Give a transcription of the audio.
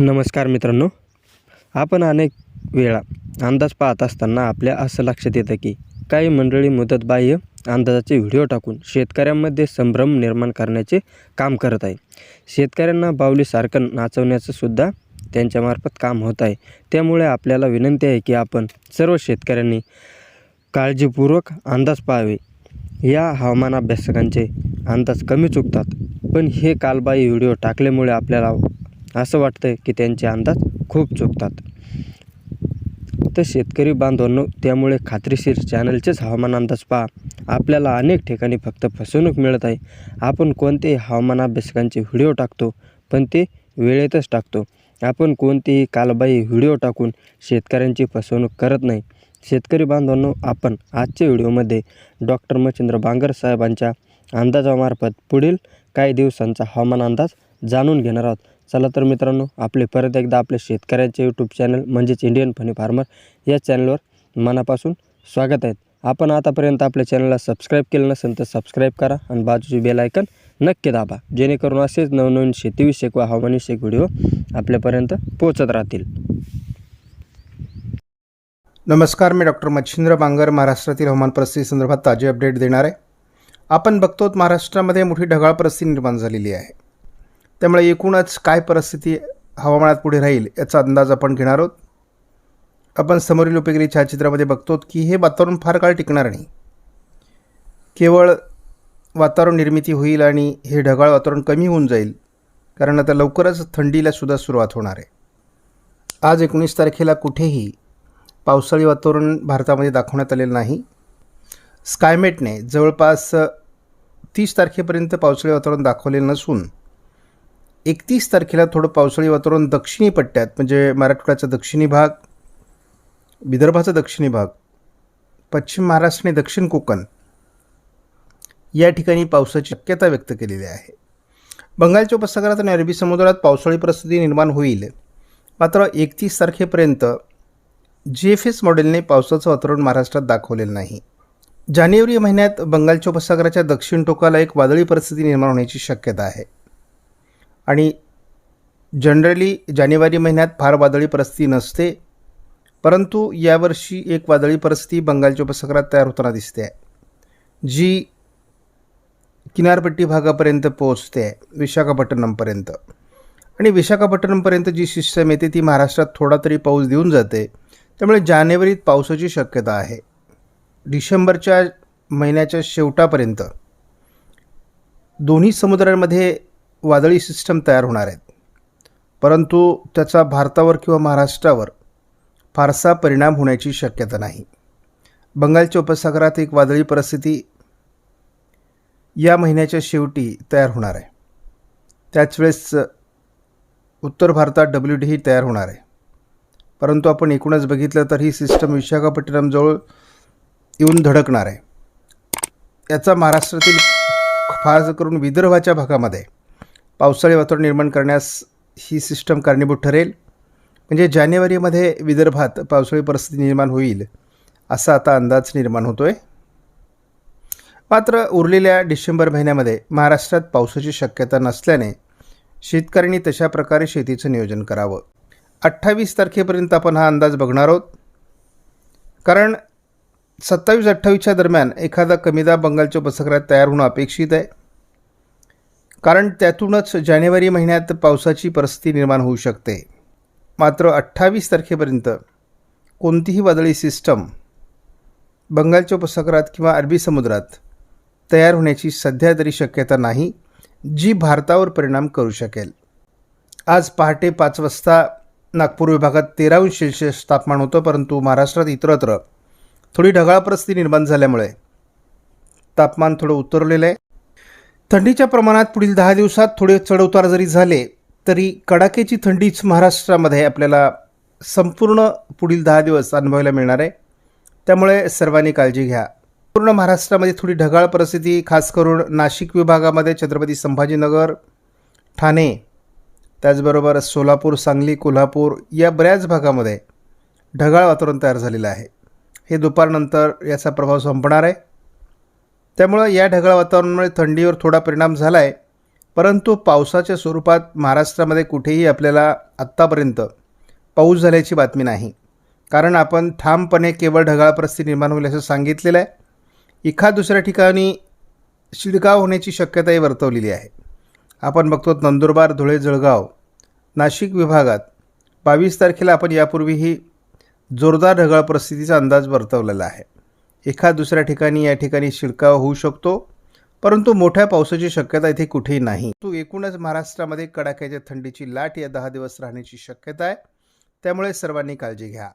नमस्कार मित्रांनो. आपण अनेक वेळा अंदाज पाहत असताना आपल्या असं लक्षात येतं की काही मंडळी मुदतबाह्य अंदाजाचे व्हिडिओ टाकून शेतकऱ्यांमध्ये संभ्रम निर्माण करण्याचे काम करत आहे. शेतकऱ्यांना बावलीसारखं नाचवण्याचं सुद्धा त्यांच्यामार्फत काम होत आहे. त्यामुळे आपल्याला विनंती आहे की आपण सर्व शेतकऱ्यांनी काळजीपूर्वक अंदाज पाहावे. या हवामान अभ्यासकांचे अंदाज कमी चुकतात पण हे कालबाई व्हिडिओ टाकल्यामुळे आपल्याला असं वाटतं की त्यांचे अंदाज खूप चुकतात. तर शेतकरी बांधवांनो त्यामुळे खात्रीशीर चॅनलचेच हवामान अंदाज पहा. आपल्याला अनेक ठिकाणी फक्त फसवणूक मिळत आहे. आपण कोणतेही हवामान अभ्यासकांचे व्हिडिओ टाकतो पण ते वेळेतच टाकतो. आपण कोणतेही कालबाई व्हिडिओ टाकून शेतकऱ्यांची फसवणूक करत नाही. शेतकरी बांधवांनो आपण आजच्या व्हिडिओमध्ये डॉक्टर मच्छिंद्र बांगर साहेबांच्या अंदाजामार्फत पुढील काही दिवसांचा हवामान अंदाज जाणून घेणार आहोत. चला तर मित्रांनो आपले परत एकदा आपल्या शेतकऱ्यांचे यूट्यूब चॅनल म्हणजेच इंडियन फनी फार्मर या चॅनलवर मनापासून स्वागत आहेत आपण आतापर्यंत आपल्या चॅनलला सबस्क्राईब केलं नसेल तर सबस्क्राईब करा आणि बाजूची बेल ऐकन नक्की दाबा जेणेकरून असेच नवनवीन शेतीविषयक व हवामानविषयक व्हिडिओ आपल्यापर्यंत पोहोचत राहतील. नमस्कार मी डॉक्टर मच्छिंद्र बांगर महाराष्ट्रातील हवामान परिस्थिती संदर्भात ताजे अपडेट देणार आहे. आपण बघतो महाराष्ट्रामध्ये मोठी ढगाळ परिस्थिती निर्माण झालेली आहे. त्यामुळे एकूणच काय परिस्थिती हवामानात पुढे राहील याचा अंदाज आपण घेणार आहोत. आपण समोरील उपयोगी छायाचित्रामध्ये बघतो की हे वातावरण फार काळ टिकणार नाही. केवळ वातावरण निर्मिती होईल आणि हे ढगाळ वातावरण कमी होऊन जाईल कारण आता लवकरच थंडीला सुद्धा सुरुवात होणार आहे. आज एकोणीस तारखेला कुठेही पावसाळी वातावरण भारतामध्ये दाखवण्यात आलेलं नाही. स्कायमेटने जवळपास तीस तारखेपर्यंत पावसाळी वातावरण दाखवलेलं नसून एकतीस तारखेला थोडं पावसाळी वातावरण दक्षिणी पट्ट्यात म्हणजे मराठवाड्याचा दक्षिणी भाग विदर्भाचा दक्षिणी भाग पश्चिम महाराष्ट्र आणि दक्षिण कोकण या ठिकाणी पावसाची शक्यता व्यक्त केलेली आहे. बंगालच्या उपसागरात आणि अरबी समुद्रात पावसाळी परिस्थिती निर्माण होईल. मात्र एकतीस तारखेपर्यंत जी एफ एस मॉडेलने पावसाचं वातावरण महाराष्ट्रात दाखवलेलं नाही. जानेवारी महिन्यात बंगालच्या उपसागराच्या दक्षिण टोकाला एक वादळी परिस्थिती निर्माण होण्याची शक्यता आहे. आणि जनरली जानेवारी महिन्यात फार वादळी परिस्थिती नसते परंतु यावर्षी एक वादळी परिस्थिती बंगालच्या उपसागरात तयार होताना दिसते आहे जी किनारपट्टी भागापर्यंत पोहोचते आहे विशाखापट्टणमपर्यंत. आणि विशाखापट्टणमपर्यंत जी सिस्टम येते ती महाराष्ट्रात थोडा तरी पाऊस देऊन जाते त्यामुळे जानेवारीत पावसाची शक्यता आहे. डिसेंबरच्या महिन्याच्या शेवटापर्यंत दोन्ही समुद्रांमध्ये वादळी सिस्टम तयार होणार आहेत. परंतु त्याचा भारतावर किंवा महाराष्ट्रावर फारसा परिणाम होण्याची शक्यता नाही. बंगालच्या उपसागरात एक वादळी परिस्थिती या महिन्याच्या शेवटी तयार होणार आहे. त्याच वेळेस उत्तर भारतात डब्ल्यू डी ही तयार होणार आहे. परंतु आपण एकूणच बघितलं तर ही सिस्टम विशाखापट्टणमजवळ येऊन धडकणार आहे. याचा महाराष्ट्रातील खास करून विदर्भाच्या भागामध्ये पावसाळी वातावरण निर्माण करण्यास ही सिस्टम कारणीभूत ठरेल. म्हणजे जानेवारीमध्ये विदर्भात पावसाळी परिस्थिती निर्माण होईल असा आता अंदाज निर्माण होतो आहे मात्र उरलेल्या डिसेंबर महिन्यामध्ये महाराष्ट्रात पावसाची शक्यता नसल्याने शेतकऱ्यांनी तशा प्रकारे शेतीचं नियोजन करावं. अठ्ठावीस तारखेपर्यंत आपण हा अंदाज बघणार आहोत. कारण सत्तावीस अठ्ठावीसच्या दरम्यान एखादा कमीदाब बंगालच्या उपसागरात तयार होणं अपेक्षित आहे. कारण त्यातूनच जानेवारी महिन्यात पावसाची परिस्थिती निर्माण होऊ शकते. मात्र अठ्ठावीस तारखेपर्यंत कोणतीही वादळी सिस्टम बंगालच्या उपसागरात किंवा अरबी समुद्रात तयार होण्याची सध्या तरी शक्यता नाही जी भारतावर परिणाम करू शकेल. आज पहाटे पाच वाजता नागपूर विभागात तेरा अंश सेल्सिअस तापमान होतं परंतु महाराष्ट्रात इतरत्र थोडी ढगाळ परिस्थिती निर्माण झाल्यामुळे तापमान थोडं उतरलेलं आहे. थंडीच्या प्रमाणात पुढील दहा दिवसात थोडे चढउतार जरी झाले तरी कडाक्याची थंडीच महाराष्ट्रामध्ये आपल्याला संपूर्ण पुढील दहा दिवस अनुभवायला मिळणार आहे. त्यामुळे सर्वांनी काळजी घ्या. पूर्ण महाराष्ट्रामध्ये थोडी ढगाळ परिस्थिती खास करून नाशिक विभागामध्ये छत्रपती संभाजीनगर ठाणे त्याचबरोबर सोलापूर सांगली कोल्हापूर या बऱ्याच भागामध्ये ढगाळ वातावरण तयार झालेलं आहे. हे दुपारनंतर याचा प्रभाव संपणार आहे. त्यामुळं या ढगाळ वातावरणामुळे थंडीवर थोडा परिणाम झाला आहे परंतु पावसाच्या स्वरूपात महाराष्ट्रामध्ये कुठेही आपल्याला आत्तापर्यंत पाऊस झाल्याची बातमी नाही. कारण आपण ठामपणे केवळ ढगाळ परिस्थिती निर्माण होईल असं सांगितलेलं आहे. एखाद दुसऱ्या ठिकाणी शिडकाव होण्याची शक्यताही वर्तवलेली आहे. आपण बघतो नंदुरबार धुळे जळगाव नाशिक विभागात बावीस तारखेला आपण यापूर्वीही जोरदार ढगाळ परिस्थितीचा अंदाज वर्तवलेला आहे. एखाद दुसऱ्या ठिकाणी या ठिकाणी शिडकाव होऊ शकतो परंतु मोठ्या पावसाची शक्यता इथे कुठेही नाही. तू एकूणच महाराष्ट्रामध्ये कडाक्याच्या थंडीची लाट या दहा दिवस राहण्याची शक्यता आहे. त्यामुळे सर्वांनी काळजी घ्या.